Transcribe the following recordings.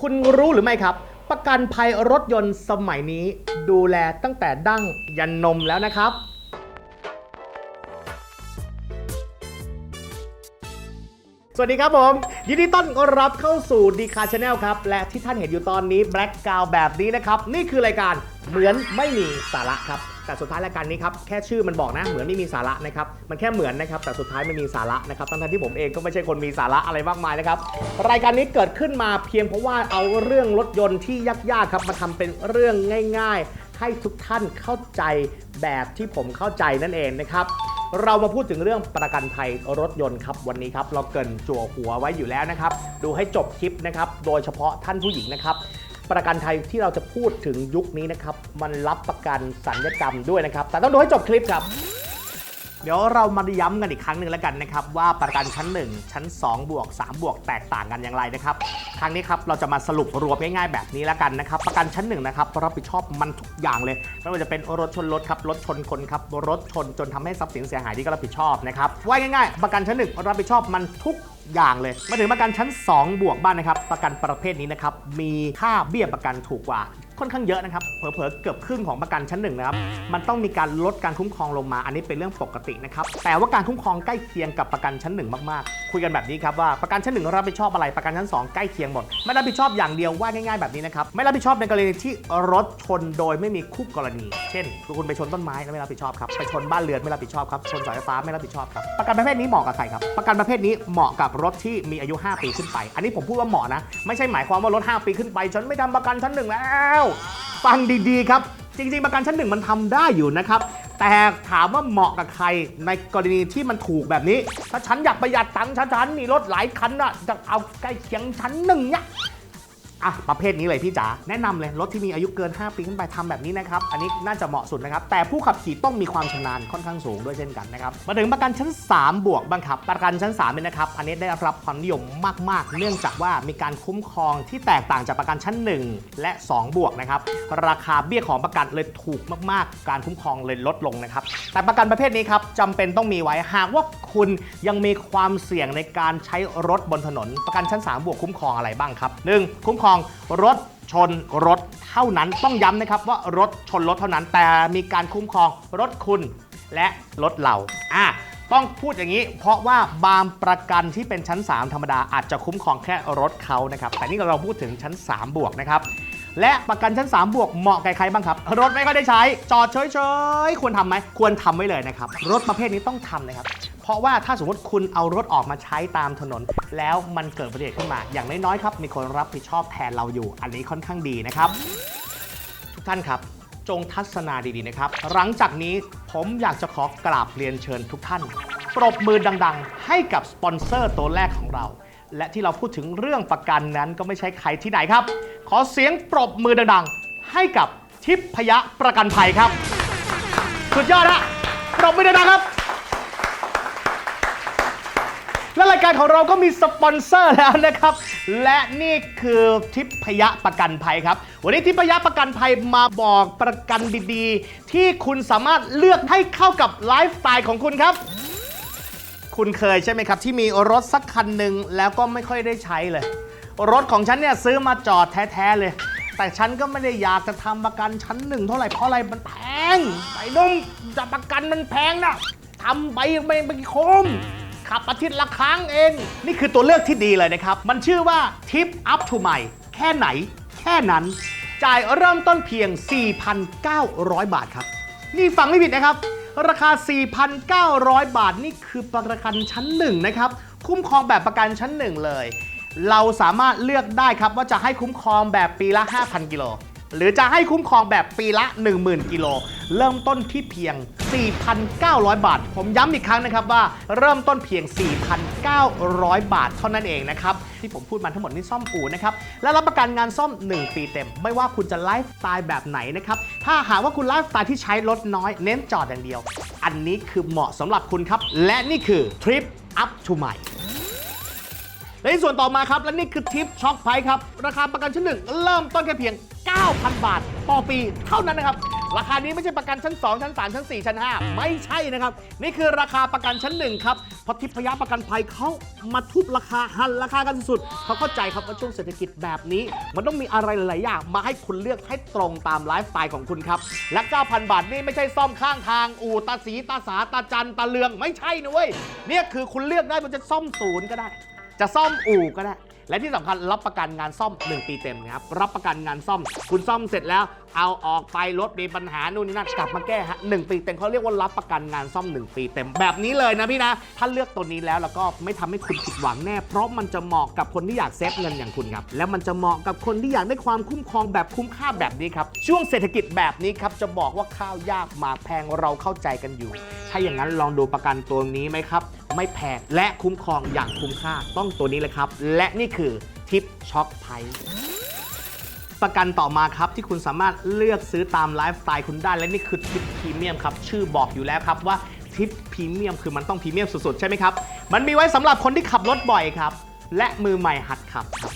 คุณรู้หรือไม่ครับ ประกันภัยรถยนต์สมัยนี้ดูแลตั้งแต่ดั้งยันนมแล้วนะครับ สวัสดีครับผม ยินดีต้อนรับเข้าสู่ดีคาชาแนลครับ และที่ท่านเห็นอยู่ตอนนี้แบล็กกาวแบบนี้นะครับ นี่คือรายการเหมือนไม่มีสาระครับ แต่สุดท้ายรายการนี้ครับแค่ชื่อมันบอกนะเหมือนไม่มีสาระนะครับมันแค่เหมือนนะครับแต่สุดท้ายไม่มีสาระนะครับทั้งๆที่ผมเองก็ไม่ใช่คนมีสาระอะไรมากมายนะครับรายการนี้เกิดขึ้นมาเพียงเพราะว่าเอาเรื่องรถยนต์ที่ยากๆครับมาทำเป็นเรื่องง่าย ๆ ให้ทุกท่านเข้าใจแบบที่ผมเข้าใจนั่นเองนะครับเรามาพูดถึงเรื่องประกันภัยรถยนต์ครับวันนี้ครับเราเกินจั่วหัวไว้อยู่แล้วนะครับ ดูให้จบคลิปนะครับ โดยเฉพาะท่านผู้หญิงนะครับ ประกันไทยที่เราจะพูดถึงยุคนี้นะครับ มันรับประกันสัญญกรรมด้วยนะครับ แต่ต้องดูให้จบคลิปครับ เดี๋ยวเรามาย้ำกันอีกครั้งหนึ่งแล้วกันนะครับ ว่าประกันชั้น 1 ชั้น 2 บวก 3 บวกแตกต่างกันอย่างไรนะครับ ครั้งนี้ครับเราจะมาสรุปรวมง่ายๆแบบนี้แล้วกันนะครับ ประกันชั้น1นะครับรับผิดชอบมันทุกอย่างเลยไม่ว่าจะเป็นรถชนรถครับรถชนคนครับรถชนจนทำให้ทรัพย์สินเสียหายที่ก็รับผิดชอบนะครับว่าง่ายๆ ประกันชั้น 1 รับผิดชอบมันทุกอย่างเลยมาถึงประกันชั้น 2 บวกบ้านนะครับ ประกันประเภทนี้นะครับมีค่าเบี้ยประกันถูกกว่า ค่อนข้างเยอะนะครับ เผลอๆ เกือบครึ่งของประกันชั้นหนึ่งนะครับ มันต้องมีการลดการคุ้มครองลงมา อันนี้เป็นเรื่องปกตินะครับ แต่ว่าการคุ้มครองใกล้เคียงกับประกันชั้นหนึ่งมากๆ คุยกันแบบนี้ครับว่าประกันชั้นหนึ่งรับผิดชอบอะไร ประกันชั้นสองใกล้เคียงหมด ไม่รับผิดชอบอย่างเดียวว่าง่ายๆแบบนี้นะครับ ไม่รับผิดชอบในกรณีที่รถชนโดยไม่มีคู่กรณี เช่น คุณไปชนต้นไม้แล้วไม่รับผิดชอบครับ ไปชนบ้านเรือนไม่รับผิดชอบครับ ชนสาไฟฟ้าไม่รับผิดชอบครับ ประกันประเภทนี้เหมาะกับใครครับ ประกันประเภทนี้เหมาะกับรถที่มีอายุ 5 ปีขึ้นไป อันนี้ผมพูดว่าเหมาะนะ ไม่ใช่หมายความว่ารถ 5 ปีขึ้นไปฉันไม่ทำประกันชั้นหนึ่งแล้วฟังดีๆครับ จริง ๆ ประกันชั้นหนึ่งมันทำได้อยู่นะครับ แต่ถามว่าเหมาะกับใครในกรณีที่มันถูกแบบนี้ ถ้าฉันอยากประหยัดตังค์ฉันๆมีรถหลายคันนะจะเอาใกล้เคียงชั้นหนึ่งเนี่ย อะประเภทนี้เลยพี่จ๋าแนะนำเลยรถที่มีอายุเกิน 5 ปีขึ้นไปทำแบบนี้นะครับ อันนี้น่าจะเหมาะสุดนะครับ แต่ผู้ขับขี่ต้องมีความชำนาญค่อนข้างสูงด้วยเช่นกันนะครับ มาถึงประกันชั้น 3 บวกบ้างครับ ประกันชั้น3เนี่ยนะครับ อันนี้ได้รับความนิยมมาก ๆ เนื่องจากว่ามีการคุ้มครองที่แตกต่างจากประกันชั้น 1 และ 2 บวกนะครับ ราคาเบี้ยของประกันเลยถูกมาก ๆ การคุ้มครองเลยลดลงนะครับ แต่ประกันประเภทนี้ครับจำเป็นต้องมีไว้หากว่าคุณยังมีความเสี่ยงในการใช้รถบนถนน ประกันชั้น 3 บวกคุ้มครองอะไรบ้างครับ 1. คุ้มครองรถชนรถเท่านั้นต้องย้ำนะครับว่ารถชนรถเท่านั้น แต่มีการคุ้มครองรถคุณและรถเราอะต้องพูดอย่างนี้ เพราะว่าบางประกันที่เป็นชั้น 3 ธรรมดาอาจจะคุ้มครองแค่รถเขานะครับแต่นี่เราพูดถึงชั้น 3 บวกนะครับ และประกันชั้น 3 บวกเหมาะกับใครบ้างครับ รถไม่ค่อยได้ใช้ จอดเฉยๆ ควรทำไหม ควรทำไว้เลยนะครับ รถประเภทนี้ต้องทำนะครับ เพราะว่าถ้าสมมติคุณเอารถออกมาใช้ตามถนน แล้วมันเกิดอุบัติเหตุขึ้นมา อย่างน้อยๆครับมีคนรับผิดชอบแทนเราอยู่ อันนี้ค่อนข้างดีนะครับ ทุกท่านครับจงทัศนาดีๆนะครับ หลังจากนี้ผมอยากจะขอกราบเรียนเชิญทุกท่าน ปรบมือดัง ๆ ให้กับสปอนเซอร์ตัวแรกของเรา และที่เราพูดถึงเรื่องประกันนั้นก็ไม่ใช่ใครที่ไหนครับ ขอเสียงปรบมือดังๆ ให้กับทิพยะประกันภัยครับ สุดยอดฮะปรบมือดังๆครับ และรายการของเราก็มีสปอนเซอร์แล้วนะครับ และนี่คือทิพยะประกันภัยครับ วันนี้ทิพยะประกันภัยมาบอกประกันดีๆ ที่คุณสามารถเลือกให้เข้ากับไลฟ์สไตล์ของคุณครับ คุณเคยใช่ไหมครับ ที่มีรถสักคันหนึ่งแล้วก็ไม่ค่อยได้ใช้เลย รถของฉันเนี่ยซื้อมาจอดแท้ๆเลย แต่ฉันก็ไม่ได้อยากจะทำประกันชั้นหนึ่งเท่าไหร่เพราะอะไรมันแพงไอ้นุ่มจะประกันมันแพงนะทำไปไม่ไม่คุ้มขับอาทิตย์ละครั้งเอง นี่คือตัวเลือกที่ดีเลยนะครับ มันชื่อว่าทิปอัพทูใหม่แค่ไหน แค่นั้น จ่ายเริ่มต้นเพียง 4,900 บาทครับ นี่ฟังไม่ผิดนะครับ ราคา 4,900 บาทนี่คือประกันชั้นหนึ่งนะครับ คุ้มครองแบบประกันชั้นหนึ่งเลย เราสามารถเลือกได้ครับว่าจะให้คุ้มครองแบบปีละ 5,000 กิโล หรือจะให้คุ้มครองแบบปีละ 10,000 กิโล เริ่มต้นที่เพียง 4,900 บาท ผมย้ำอีกครั้งนะครับว่า เริ่มต้นเพียง 4,900 บาทเท่านั้นเองนะครับ ที่ผมพูดมาทั้งหมดนี่ซ่อมอู่นะครับ และรับประกันงานซ่อม 1 ปีเต็ม ไม่ว่าคุณจะไลฟ์สไตล์แบบไหนนะครับ ถ้าหากว่าคุณไลฟ์สไตล์ที่ใช้รถน้อยเน้นจอดอย่างเดียว อันนี้คือเหมาะสำหรับคุณครับ และนี่คือ Trip Up to ใหม่ และในส่วนต่อมาครับ และนี่คือทิปช็อคไพครับ ราคาประกันชั้นหนึ่งเริ่มต้นแค่เพียง 9,000 บาท ต่อปีเท่านั้นนะครับ ราคานี้ไม่ใช่ประกันชั้น 2 ชั้น 3 ชั้น 4 ชั้น 5 ไม่ใช่นะครับ นี่คือราคาประกันชั้น 1 ครับเพราะทิพยประกันภัยเขามาทุบราคาหันราคากันสุดๆเขาเข้าใจครับว่าช่วงเศรษฐกิจแบบนี้ มันต้องมีอะไรหลายๆอย่างมาให้คุณเลือกให้ตรงตามไลฟ์สไตล์ของคุณครับและ 9,000 บาทนี่ไม่ใช่ซ่อมข้างทาง อู่ตาสีตาสาตาจันตาเลืองไม่ใช่นะเว้ยเนี่ยคือคุณเลือกได้มันจะซ่อมศูนย์ก็ได้ จะซ่อมอู่ก็ได้ และที่สำคัญรับประกันงานซ่อม 1 ปีเต็มนะครับ รับประกันงานซ่อม คุณซ่อมเสร็จแล้ว เอาออกไปรถมีปัญหานู่นนี่นั่นกลับมาแก้ฮะหนึ่งปีเต็มเขาเรียกว่ารับประกันงานซ่อม 1 ปีเต็มแบบนี้เลยนะพี่นะ ถ้าเลือกตัวนี้แล้วแล้วก็ไม่ทำให้คุณผิดหวังแน่ เพราะมันจะเหมาะกับคนที่อยากเซฟเงินอย่างคุณครับและมันจะเหมาะกับคนที่อยากได้ความคุ้มครองแบบคุ้มค่าแบบนี้ครับช่วงเศรษฐกิจแบบนี้ครับจะบอกว่าข้าวยากหมากแพงเราเข้าใจกันอยู่ ถ้าอย่างนั้นลองดูประกันตัวนี้ไหมครับ ไม่แพงและคุ้มครองอย่างคุ้มค่าต้องตัวนี้เลยครับ และนี่คือทิปช็อคไพประกันต่อมาครับที่คุณสามารถเลือกซื้อตามไลฟ์สไตล์คุณได้และนี่คือทิปพรีเมียมครับชื่อบอกอยู่แล้วครับว่าทิปพรีเมียมคือมันต้องพรีเมียมสุดๆ ใช่ไหมครับ มันมีไว้สำหรับคนที่ขับรถบ่อยครับ และมือใหม่หัดขับครับ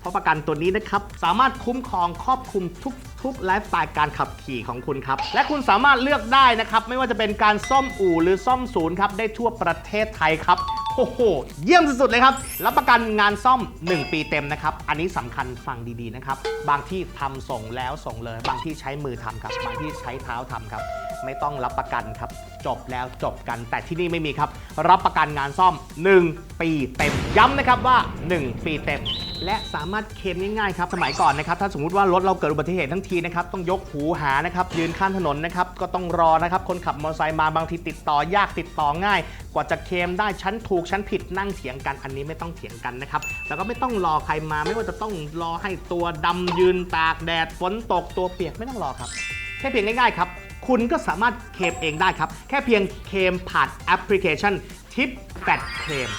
เพราะประกันตัวนี้นะครับ สามารถคุ้มครองครอบคลุมทุก ทุกไลฟ์สไตล์การขับขี่ของคุณครับ และคุณสามารถเลือกได้นะครับ ไม่ว่าจะเป็นการซ่อมอู่หรือซ่อมศูนย์ครับ ได้ทั่วประเทศไทยครับโอ้โห เยี่ยมสุดๆเลยครับ รับประกันงานซ่อม 1 ปีเต็มนะครับ อันนี้สำคัญฟังดีๆนะครับ บางที่ทำส่งแล้วส่งเลย บางที่ใช้มือทำครับ บางที่ใช้เท้าทำครับ ไม่ต้องรับประกันครับ จบแล้วจบกัน แต่ที่นี่ไม่มีครับ รับประกันงานซ่อม 1 ปีเต็ม ย้ำนะครับว่า 1 ปีเต็ม และสามารถเคลมง่ายๆครับสมัยก่อนนะครับถ้าสมมติว่ารถเราเกิดอุบัติเหตุทั้งทีนะครับต้องยกหูหานะครับยืนข้างถนนนะครับก็ต้องรอนะครับคนขับมอเตอร์ไซค์มาบางทีติดต่อยากติดต่อง่าย กว่าจะเคลมได้ชั้นถูกชั้นผิดนั่งเถียงกันอันนี้ไม่ต้องเถียงกันนะครับแล้วก็ไม่ต้องรอใครมาไม่ว่าจะต้องรอให้ตัวดำยืนตากแดดฝนตกตัวเปียกไม่ต้องรอครับแค่เพียงง่ายๆครับคุณก็สามารถเคลมเองได้ครับ แค่เพียงเคลมผ่านแอปพลิเคชันทิปแปดเคลม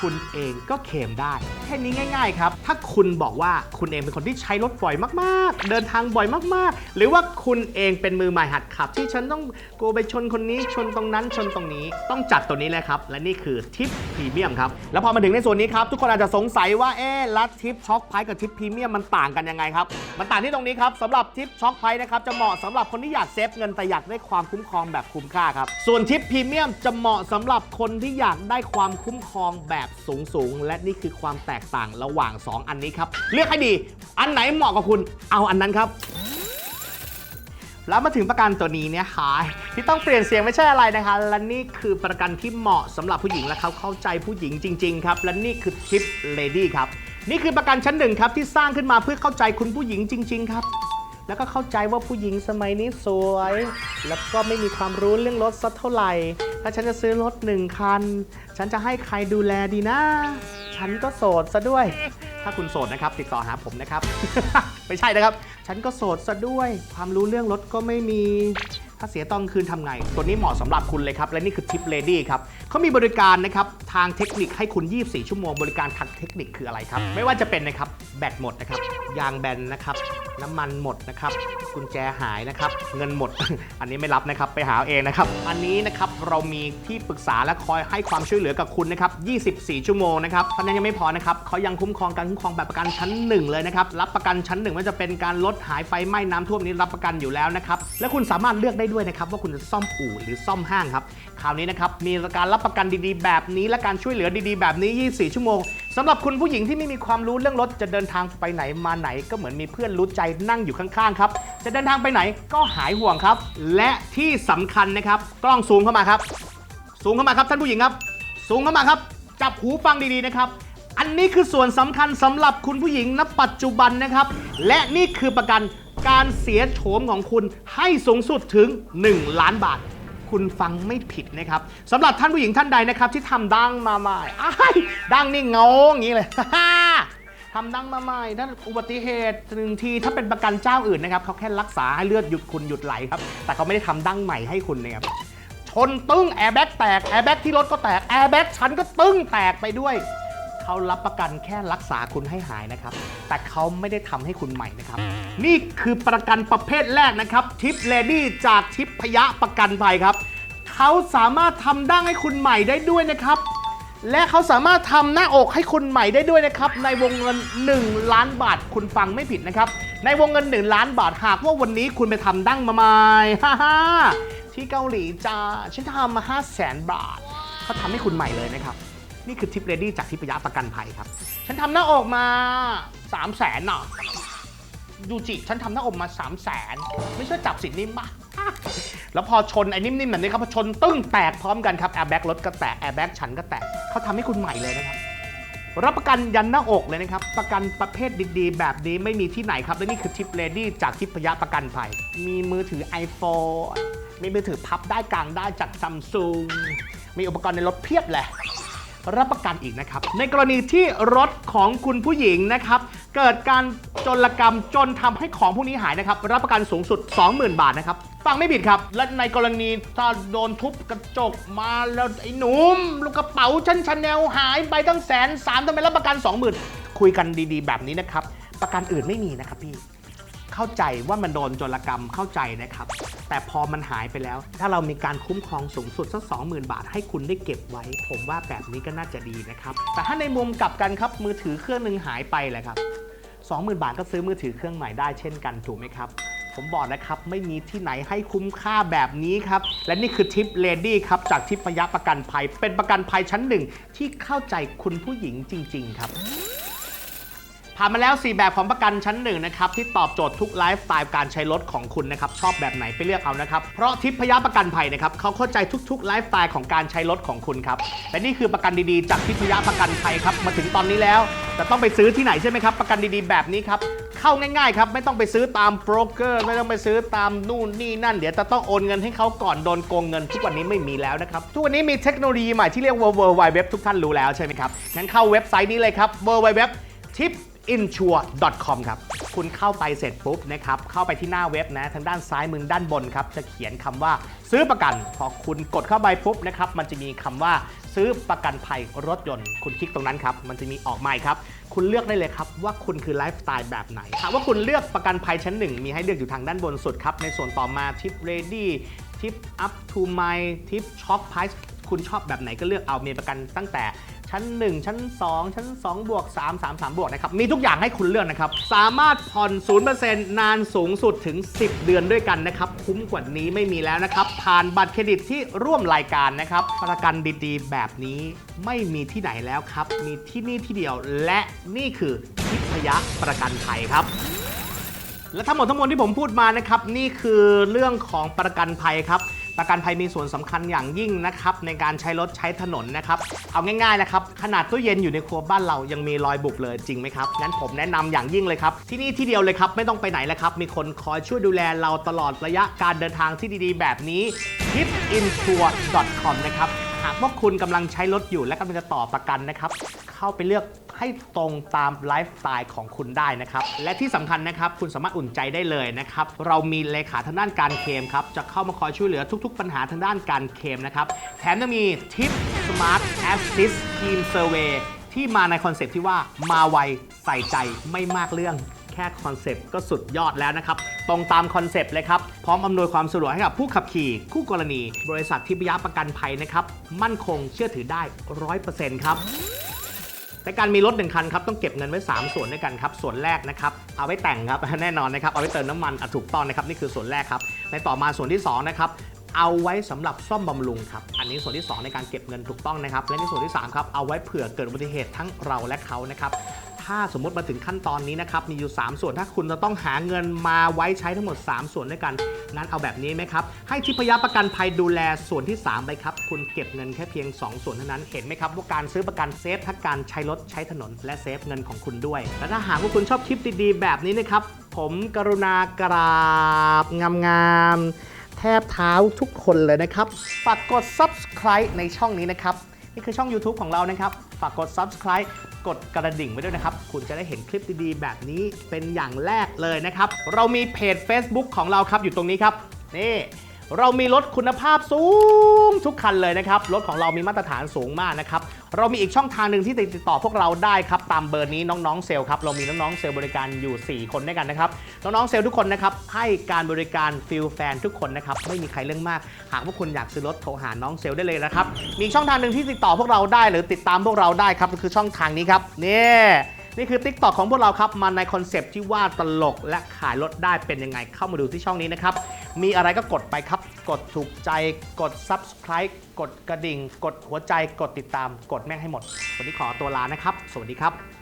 คุณเองก็เคลมได้ แค่นี้ง่าย ๆ ครับ ถ้าคุณบอกว่าคุณเองเป็นคนที่ใช้รถบ่อยมากๆ เดินทางบ่อยมากๆ หรือว่าคุณเองเป็นมือใหม่หัดขับ ที่ฉันต้องกลัวไปชนคนนี้ชนตรงนั้นชนตรงนี้ ต้องจัดตัวนี้เลยครับ และนี่คือทิปพรีเมียมครับ แล้วพอมาถึงในส่วนนี้ครับ ทุกคนอาจจะสงสัยว่าเอ๊ะล้วทิปช็อคไพกับทิปพรีเมียมมันต่างกันยังไงครับมันต่างที่ตรงนี้ครับสำหรับทิปช็อคไพนะครับจะเหมาะสำหรับคนที่อยากเซฟเงินแต่อยากได้ความคุ้มครองแบบคุ้มค่าครับส่วนทิปพรีเมียมจะเหมาะสำหรับคนที่อยากได้ความคุ้มครองแบบสูงสูงๆและนี่คือความแตกต่างระหว่าง 2 อันนี้ครับ เลือกให้ดี อันไหนเหมาะกับคุณเอาอันนั้นครับ แล้วมาถึงประกันตัวนี้เนี่ยค่ะที่ต้องเปลี่ยนเสียงไม่ใช่อะไรนะคะ และนี่คือประกันที่เหมาะสำหรับผู้หญิงและเขาเข้าใจผู้หญิงจริง ๆ ครับ และนี่คือทิปเลดี้ครับนี่คือประกันชั้นหนึ่งครับที่สร้างขึ้นมาเพื่อเข้าใจคุณผู้หญิงจริง ๆ ครับแล้วก็เข้าใจว่าผู้หญิงสมัยนี้สวย แล้วก็ไม่มีความรู้เรื่องรถสักเท่าไหร่ ถ้าฉันจะซื้อรถหนึ่งคัน ฉันจะให้ใครดูแลดีนะ ฉันก็โสดซะด้วย ถ้าคุณโสดนะครับติดต่อหาผมนะครับ ไม่ใช่นะครับ ฉันก็โสดซะด้วย ความรู้เรื่องรถก็ไม่มี ถ้าเสียตอนคืนทำไง ตัวนี้เหมาะสำหรับคุณเลยครับ และนี่คือทิปเลดี้ครับเขามีบริการนะครับทางเทคนิคให้คุณ 24 ชั่วโมง บริการทางเทคนิคคืออะไรครับ ไม่ว่าจะเป็นนะครับแบตหมดนะครับยางแบนนะครับน้ำมันหมดนะครับกุญแจหายนะครับเงินหมด อันนี้ไม่รับนะครับไปหาเอาเองนะครับอันนี้นะครับเรามีที่ปรึกษาและคอยให้ความช่วยเหลือกับคุณนะครับ24 ชั่วโมงนะครับเท่านั้นยังไม่พอนะครับเขายังคุ้มครองการคุ้มครองแบบประกันชั้น 1 เลยนะครับรับประกันชั้น1ว่าจะเป็นการลดหายไฟไหม้น้ำท่วมนี้รับประกันอยู่แล้วนะครับและคุณสามารถเลือกได้ด้วยนะครับว่าคุณจะซ่อมอู่หรือซ่อมห้างครับคราวนี้นะครับมีการรับประกันดีๆ แบบนี้และการช่วยเหลือดีๆ แบบนี้ 24 ชั่วโมงสำหรับคุณผู้หญิงที่ไม่มีความรู้เรื่องรถจะเดินทางไปไหนมาไหน ก็เหมือนมีเพื่อนรู้ใจนั่งอยู่ข้างๆครับจะเดินทางไปไหนก็หายห่วงครับ และที่สำคัญนะครับกล้องซูมเข้ามาครับซูมเข้ามาครับท่านผู้หญิงครับซูมเข้ามาครับจับหูฟังดีๆนะครับอันนี้คือส่วนสำคัญสำหรับคุณผู้หญิงณปัจจุบันนะครับ และนี่คือประกัน การเสียโฉมของคุณให้สูงสุดถึง 1 ล้านบาท คุณฟังไม่ผิดนะครับสำหรับท่านผู้หญิงท่านใดนะครับ ที่ทำดังมาใหม่ดังนี่เงาอย่างนี้เลยทำดังมาใหม่ถ้าอุบัติเหตุหนึ่งทีถ้าเป็นประกันเจ้าอื่นนะครับเขาแค่รักษาให้เลือดหยุดคุณหยุดไหลครับ แต่เขาไม่ได้ทำดังใหม่ให้คุณนะครับชนตึ้งแอร์แบ็กแตกแอร์แบ็กที่รถก็แตกแอร์แบ็กฉันก็ตึ้งแตกไปด้วย เขารับประกันแค่รักษาคุณให้หายนะครับ แต่เขาไม่ได้ทำให้คุณใหม่นะครับ นี่คือประกันประเภทแรกนะครับ ทิปเลดี้จากทิพยะประกันภัยครับ เขาสามารถทำดั้งให้คุณใหม่ได้ด้วยนะครับ และเขาสามารถทำหน้าอกให้คุณใหม่ได้ด้วยนะครับ ในวงเงิน 1 ล้านบาทคุณฟังไม่ผิดนะครับ ในวงเงิน 1 ล้านบาทหากว่าวันนี้คุณไปทำดั้งมาใหม่ฮ่าฮ่าที่เกาหลีจ้าฉันทำมา5 0 0แสนบาทเขาทำให้คุณใหม่เลยนะครับ นี่คือทิปเรดี้จากทิพยะประกันภัยครับ ฉันทำหน้าอกมา3 0 0แสนน่ะดูจิ ฉันทำหน้าอกมา3 0 0แสนไม่ช่วยจับสินนิ่มปะแล้วพอชนไอ้นิ่มๆแบบนี้ครับพอชนตึ้งแตกพร้อมกันครับแอร์แบ็กรถก็แตกแอร์แบ็กฉันก็แตกเขาทำให้คุณใหม่เลยนะครับรับประกันยันหน้าอกเลยนะครับ ประกันประเภทดีๆ แบบนี้ไม่มีที่ไหนครับ และนี่คือทิปเลดี้จากทิพยะประกันภัย มีมือถือ iPhone มีมือถือพับได้กลางได้จากซัมซุงมีอุปกรณ์ในรถเพียบเลย รับประกันอีกนะครับ ในกรณีที่รถของคุณผู้หญิงนะครับ เกิดการจลกรรมจนทำให้ของพวกนี้หายนะครับ รับประกันสูงสุด 20,000 บาทนะครับ ฟังไม่ผิดครับ และในกรณีถ้าโดนทุบกระจกมาแล้วไอ้หนุ่มลูกกระเป๋าชั้นชาแนลหายไปตั้งแสนสามทำไมรับประกัน 20,000 คุยกันดีๆ แบบนี้นะครับ ประกันอื่นไม่มีนะครับพี่ เข้าใจว่ามันโดนโจรกรรมเข้าใจนะครับ แต่พอมันหายไปแล้ว ถ้าเรามีการคุ้มครองสูงสุดสัก20,000 บาท ให้คุณได้เก็บไว้ ผมว่าแบบนี้ก็น่าจะดีนะครับ แต่ถ้าในมุมกลับกันครับมือถือเครื่องหนึ่งหายไปแหละครับ20,000 บาทก็ซื้อมือถือเครื่องใหม่ได้เช่นกันถูกไหมครับผมบอกนะครับ ไม่มีที่ไหนให้คุ้มค่าแบบนี้ครับ และนี่คือทิปเลดี้ครับ จากทิพยประกันภัย เป็นประกันภัยชั้นหนึ่งที่เข้าใจคุณผู้หญิงจริง ๆ ครับ ผ่านมาแล้ว 4 แบบของประกันชั้นหนึ่งนะครับ ที่ตอบโจทย์ทุกไลฟ์สไตล์การใช้รถของคุณนะครับ ชอบแบบไหนไปเลือกเอานะครับ เพราะทิพยประกันภัยนะครับเขาเข้าใจทุกๆไลฟ์สไตล์ของการใช้รถของคุณครับ และนี่คือประกันดีๆ จากทิพยประกันภัยครับมาถึงตอนนี้แล้วจะต้องไปซื้อที่ไหนใช่ไหมครับประกันดีๆ แบบนี้ครับเข้าง่ายๆครับไม่ต้องไปซื้อตามโบรกเกอร์ ไม่ต้องไปซื้อตามนู่นนี่นั่น เดี๋ยวจะต้องโอนเงินให้เขาก่อนโดนโกงเงินทุกวันนี้ไม่มีแล้วนะครับทุกวันนี้มีเทคโนโลยีใหม่ที่เรียกว่า World Wide Web ทุกท่านรู้แล้วใช่ไหมครับงั้นเข้าเว็บไซต์นี้เลยครับ World Wide Web tip insure.com ครับ คุณเข้าไปเสร็จปุ๊บนะครับ เข้าไปที่หน้าเว็บนะ ทางด้านซ้ายมือด้านบนครับ จะเขียนคำว่าซื้อประกัน พอคุณกดเข้าไปปุ๊บนะครับ มันจะมีคำว่าซื้อประกันภัยรถยนต์ คุณคลิกตรงนั้นครับ มันจะมีออกมาครับ คุณเลือกได้เลยครับว่าคุณคือไลฟ์สไตล์แบบไหนหากว่าคุณเลือกประกันภัยชั้นหนึ่งมีให้เลือกอยู่ทางด้านบนสุดครับ ในส่วนต่อมาทิป ready ทิป up to my ทิป shock price คุ คุณชอบแบบไหนก็เลือกเอามีประกันตั้งแต่ชั้น 1 ชั้น 2 ชั้น2บวก3 3 3บวกนะครับมีทุกอย่างให้คุณเลือกนะครับ สามารถผ่อน 0%นานสูงสุดถึง 10 เดือนด้วยกันนะครับ คุ้มกว่านี้ไม่มีแล้วนะครับ ผ่านบัตรเครดิตที่ร่วมรายการนะครับ ประกันดีๆ แบบนี้ไม่มีที่ไหนแล้วครับ มีที่นี่ที่เดียวและนี่คือทิพยประกันภัยครับและทั้งหมดทั้งมวลที่ผมพูดมานะครับ นี่คือเรื่องของประกันภัยครับ ประกันภัยมีส่วนสำคัญอย่างยิ่งนะครับในการใช้รถใช้ถนนนะครับเอาง่ายๆนะครับขนาดตู้เย็นอยู่ในครัวบ้านเรายังมีรอยบุบเลยจริงไหมครับงั้นผมแนะนำอย่างยิ่งเลยครับที่นี่ที่เดียวเลยครับไม่ต้องไปไหนแล้วครับมีคนคอยช่วยดูแลเราตลอดระยะการเดินทางที่ดีๆ แบบนี้ tipinsure.com นะครับหากว่าคุณกำลังใช้รถอยู่และกำลังจะต่อประกันนะครับเข้าไปเลือก ให้ตรงตามไลฟ์สไตล์ของคุณได้นะครับ และที่สำคัญนะครับ คุณสามารถอุ่นใจได้เลยนะครับ เรามีเลขาทางด้านการเคลมครับ จะเข้ามาคอยช่วยเหลือทุก ๆ ปัญหาทางด้านการเคลมนะครับ แถมยังมี Tip Smart Assist Team Survey ที่มาในคอนเซปต์ที่ว่ามาไวใส่ใจไม่มากเรื่องแค่คอนเซปต์ก็สุดยอดแล้วนะครับ ตรงตามคอนเซปต์เลยครับ พร้อมอำนวยความสะดวกให้กับผู้ขับขี่ คู่กรณี บริษัททิพยประกันภัยนะครับ มั่นคงเชื่อถือได้100%ครับ แต่การมีรถหนึ่งคันครับต้องเก็บเงินไว้ 3 ส่วนด้วยกันครับส่วนแรกนะครับเอาไว้แต่งครับแน่นอนนะครับเอาไว้เติมน้ำมันอะถูกต้องนะครับนี่คือส่วนแรกครับในต่อมาส่วนที่สองนะครับเอาไว้สำหรับซ่อมบำรุงครับ อันนี้ส่วนที่สองในการเก็บเงินถูกต้องนะครับ และในส่วนที่สามครับ เอาไว้เผื่อเกิดอุบัติเหตุทั้งเราและเขานะครับ ถ้าสมมติมาถึงขั้นตอนนี้นะครับมีอยู่ 3 ส่วนถ้าคุณจะต้องหาเงินมาไว้ใช้ทั้งหมด 3 ส่วนด้วยกันงั้นเอาแบบนี้ไหมครับ ให้ทิพยประกันภัยดูแลส่วนที่ 3 ไปครับ คุณเก็บเงินแค่เพียง 2 ส่วนเท่านั้นเห็นไหมครับว่าการซื้อประกันเซฟทั้งการใช้รถใช้ถนน และเซฟเงินของคุณด้วยและถ้าหากว่าคุณชอบคลิปดีๆ แบบนี้นะครับผมกรุณากราบงามๆแทบเท้าทุกคนเลยนะครับฝากกด subscribe ในช่องนี้นะครับนี่คือช่อง YouTube ของเรานะครับ ฝากกด subscribe กดกระดิ่งไว้ด้วยนะครับ คุณจะได้เห็นคลิปดีๆ แบบนี้เป็นอย่างแรกเลยนะครับ เรามีเพจ Facebook ของเราครับอยู่ตรงนี้ครับ นี่ เรามีรถคุณภาพสูงทุกคันเลยนะครับรถของเรามีมาตรฐานสูงมากนะครับเรามีอีกช่องทางหนึ่งที่ติดต่อพวกเราได้ครับตามเบอร์นี้น้องๆเซลล์ครับเรามีน้องๆเซลล์บริการอยู่ 4 คนด้วยกันนะครับน้องๆเซลล์ทุกคนนะครับให้การบริการฟิลแฟนทุกคนนะครับไม่มีใครเรื่องมาก หากพวกคุณอยากซื้อรถโทรหาน้องเซลล์ได้เลยนะครับมีช่องทางหนึ่งที่ติดต่อพวกเราได้หรือติดตามพวกเราได้ครับก็คือช่องทางนี้ครับนี่นี่คือ Tik t o อกของพวกเราครับมาในคอนเซปที่ว่าตลกและขายรถได้เป็นยังไงเข้ามาดูที่ช่องนี้นะครับ มีอะไรก็กดไปครับ กดถูกใจ กด Subscribe กดกระดิ่ง กดหัวใจ กดติดตาม กดแม่งให้หมด วันนี้ขอตัวลานะครับ สวัสดีครับ